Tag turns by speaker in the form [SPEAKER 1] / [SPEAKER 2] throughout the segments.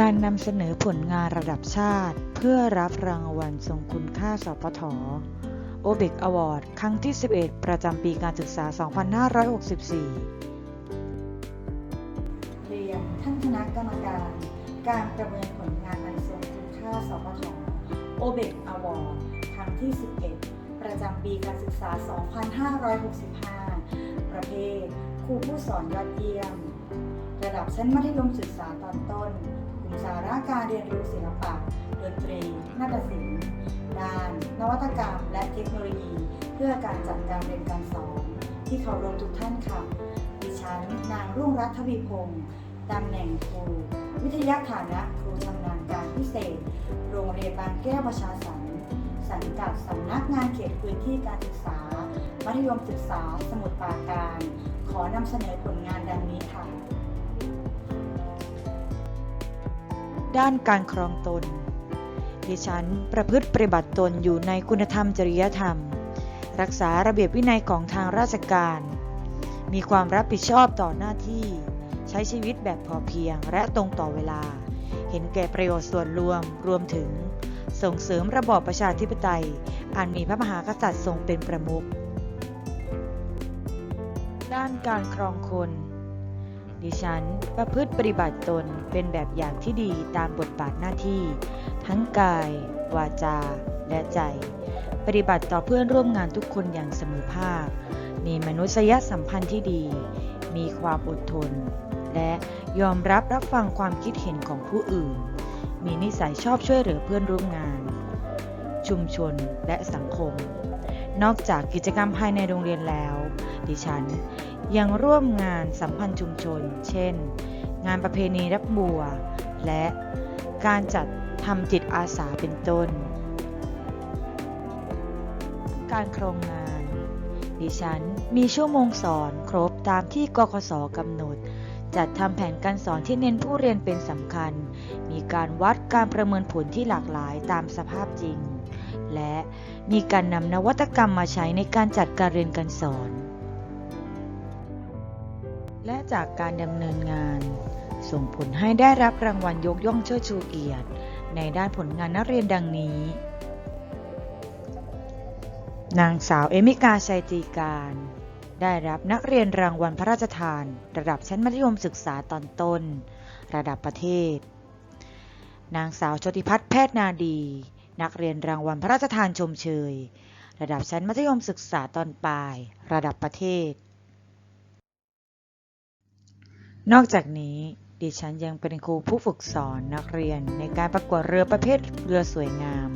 [SPEAKER 1] การนำเสนอผลงานระดับชาติ เพื่อรับรางวัลทรงคุณค่าสพทโอเบกอวอร์ดครั้งที่ 11 ประจำปีการศึกษา 2564
[SPEAKER 2] เรียนท่านคณะกรรมการ การประเมินผลงานอันทรงคุณค่าสพทโอเบกอวอร์ดครั้งที่ 11 ประจำปีการศึกษา 2565 ประเภท ครูผู้สอนยอดเยี่ยม ระดับชั้นมัธยมศึกษาตอนต้น สาระการเรียนรู้ศิลปะดนตรีนาฏศิลป์ด้าน นวัตกรรม และเทคโนโลยี เพื่อการจัดการเรียนการสอน ที่เคารพทุกท่านค่ะดิฉันนางรุ่งรัตน์ทวีพงศ์ตำแหน่งครู วิทยาฐานะครูชำนาญการพิเศษ โรงเรียนบางแก้วประชาสรรค์สังกัดสำนักงานเขตพื้นที่การศึกษา มัธยมศึกษา สมุทรปราการ ขอนำเสนอผลงานดังนี้ค่ะ
[SPEAKER 1] ด้านการครองตน ดิฉันประพฤติปฏิบัติตนอยู่ในคุณธรรมจริยธรรม รักษาระเบียบวินัยของทางราชการ มีความรับผิดชอบต่อหน้าที่ ใช้ชีวิตแบบพอเพียงและตรงต่อเวลา เห็นแก่ประโยชน์ส่วนรวมรวมถึง ส่งเสริมระบอบประชาธิปไตย อันมีพระมหากษัตริย์ทรงเป็นประมุขด้านการครองคน ดิฉันประพฤติปฏิบัติตนเป็นแบบอย่างที่ดีตามบทบาทหน้าที่ ทั้งกาย วาจา และใจ ปฏิบัติต่อเพื่อนร่วมงานทุกคนอย่างเสมอภาค มีมนุษยสัมพันธ์ที่ดี มีความอดทน และยอมรับรับฟังความคิดเห็นของผู้อื่น มีนิสัยชอบช่วยเหลือเพื่อนร่วมงาน ชุมชนและสังคม นอกจากกิจกรรมภายในโรงเรียนแล้ว ดิฉัน ยังร่วมงานสัมพันธ์ชุมชน เช่น งานประเพณีรับบัว และการจัดทำจิตอาสาเป็นต้น การโครงงาน ดิฉันมีชั่วโมงสอนครบตามที่กคสกำหนด จัดทำแผนการสอนที่เน้นผู้เรียนเป็นสำคัญ มีการวัดการประเมินผลที่หลากหลายตามสภาพจริง และมีการนำนวัตกรรมมาใช้ในการจัดการเรียนการสอน และจากการดำเนินงาน ส่งผลให้ได้รับรางวัลยกย่องเชิดชูเกียรติ ในด้านผลงานนักเรียนดังนี้ นางสาวเอมิกาชัยจีการ ได้รับนักเรียนรางวัลพระราชทาน ระดับชั้นมัธยมศึกษาตอนต้น ระดับประเทศ นางสาวโชติพัฒน์แพทย์นาดี นักเรียนรางวัลพระราชทานชมเชย ระดับชั้นมัธยมศึกษาตอนปลาย ระดับประเทศ นอกจากนี้ดิฉันยังเป็นครูผู้ฝึกสอนนักเรียน ในการประกวดเรือประเภทเรือสวยงาม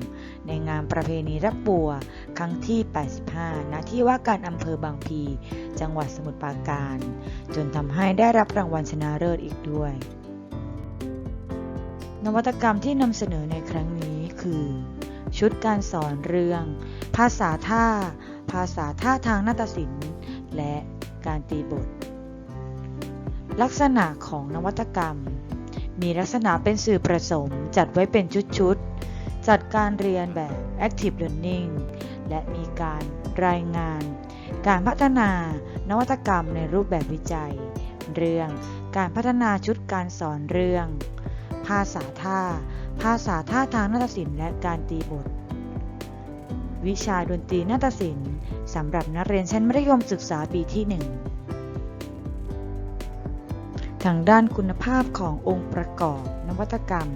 [SPEAKER 1] ในงานประเพณีรับบัว ครั้งที่ 85 ณ ที่ว่าการอำเภอบางพี จังหวัดสมุทรปราการ จนทำให้ได้รับรางวัลชนะเลิศอีกด้วย นวัตกรรมที่นำเสนอในครั้งนี้คือ ชุดการสอนเรื่อง ภาษาท่า ภาษาท่าทางนาฏศิลป์ และการตีบท ลักษณะของนวัตกรรม มีลักษณะเป็นสื่อผสมจัดไว้เป็นชุดๆ จัดการเรียนแบบ Active Learning และมีการรายงาน การพัฒนานวัตกรรมในรูปแบบวิจัย เรื่องการพัฒนาชุดการสอนเรื่อง ภาษาท่า ภาษาท่าทางนาฏศิลป์และการตีบท วิชาดนตรีนาฏศิลป์สำหรับนักเรียนชั้นมัธยมศึกษาปีที่ 1 ทางด้านคุณภาพขององค์ประกอบนวัตกรรม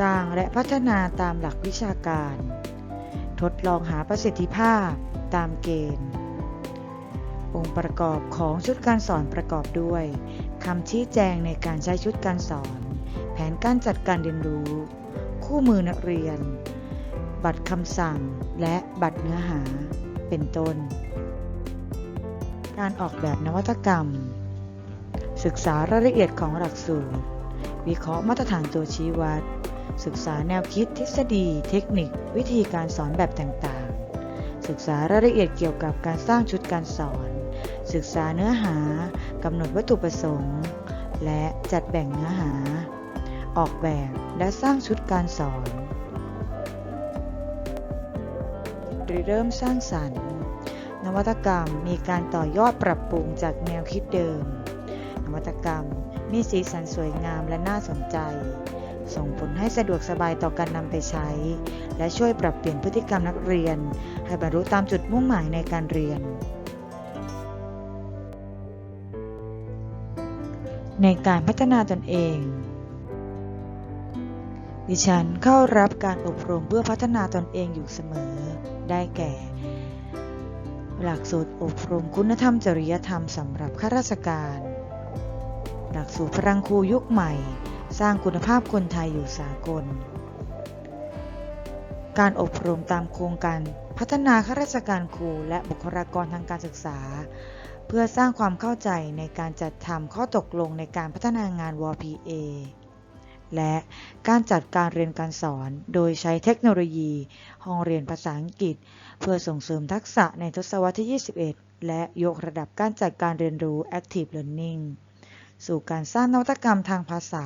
[SPEAKER 1] สร้างและพัฒนาตามหลักวิชาการ ทดลองหาประสิทธิภาพตามเกณฑ์ องค์ประกอบของชุดการสอนประกอบด้วยคำชี้แจงในการใช้ชุดการสอน แผนการจัดการเรียนรู้ คู่มือนักเรียน บัตรคำสั่ง และบัตรเนื้อหา เป็นต้น การออกแบบนวัตกรรม ศึกษารายละเอียดของหลักสูตร วิเคราะห์มาตรฐานตัวชี้วัด ศึกษาแนวคิดทฤษฎี เทคนิค วิธีการสอนแบบต่างๆ ศึกษารายละเอียดเกี่ยวกับการสร้างชุดการสอน ศึกษาเนื้อหากำหนดวัตถุประสงค์ และจัดแบ่งเนื้อหา ออกแบบและสร้างชุดการสอนริเริ่มสร้างสรรค์ นวัตกรรมมีการต่อยอดปรับปรุงจากแนวคิดเดิม นวัตกรรม มีสีสันสวยงามและน่าสนใจ ส่งผลให้สะดวกสบายต่อการนำไปใช้ และช่วยปรับเปลี่ยนพฤติกรรมนักเรียน ให้บรรลุตามจุดมุ่งหมายในการเรียน ในการพัฒนาตนเอง ดิฉันเข้ารับการอบรมเพื่อพัฒนาตนเองอยู่เสมอ ได้แก่หลักสูตรอบรมคุณธรรมจริยธรรมสำหรับข้าราชการ หลักสูตรพลังครูยุคใหม่ สร้างคุณภาพคนไทยอยู่สากล การอบรมตามโครงการพัฒนาข้าราชการครูและบุคลากรทางการศึกษา เพื่อสร้างความเข้าใจในการจัดทำข้อตกลงในการพัฒนางาน WPA และการจัดการเรียนการสอนโดยใช้เทคโนโลยี ห้องเรียนภาษาอังกฤษ เพื่อส่งเสริมทักษะในทศวรรษที่ 21 และยกระดับการจัดการเรียนรู้ Active Learning สู่การสร้างนวัตกรรมทางภาษา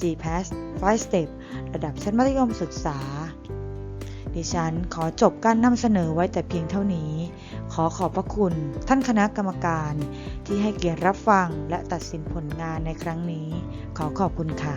[SPEAKER 1] GPAS 5 Step ระดับชั้นมัธยมศึกษา ดิฉันขอจบการนำเสนอไว้แต่เพียงเท่านี้ ขอขอบพระคุณท่านคณะกรรมการที่ให้เกียรติรับฟังและตัดสินผลงานในครั้งนี้ ขอขอบคุณค่ะ